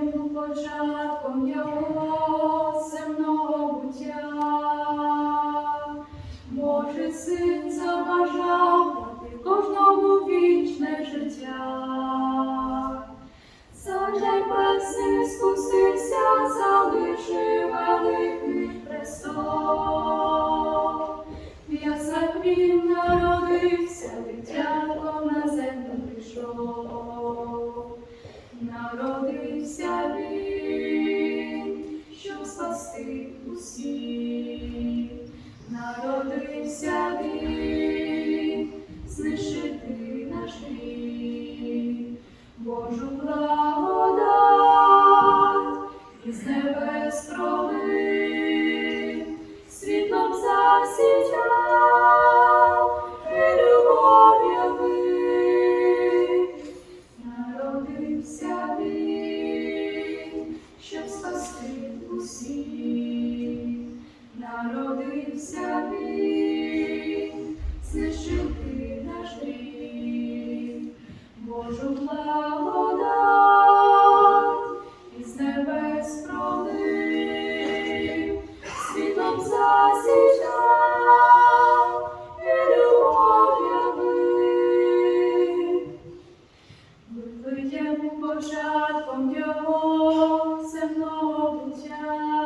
Початком його земного буття. благодать із небес троли, світлом засічав і народився він, щоб спасти усіх, народився він, знищив ти наш гріх. Вийдемо початком його земного буття.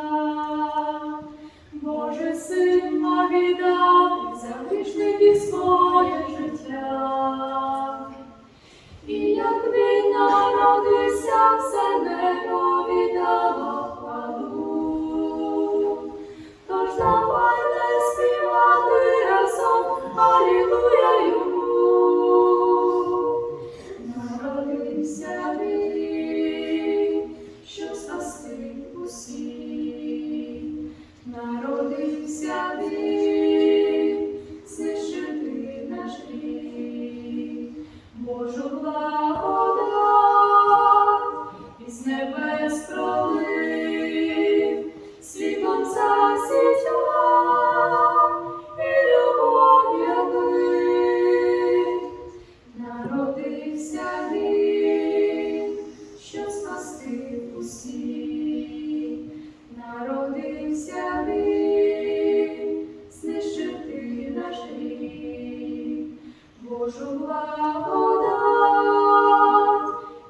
Божу благодать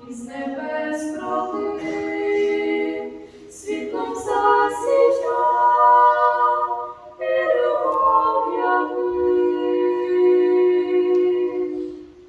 і з неба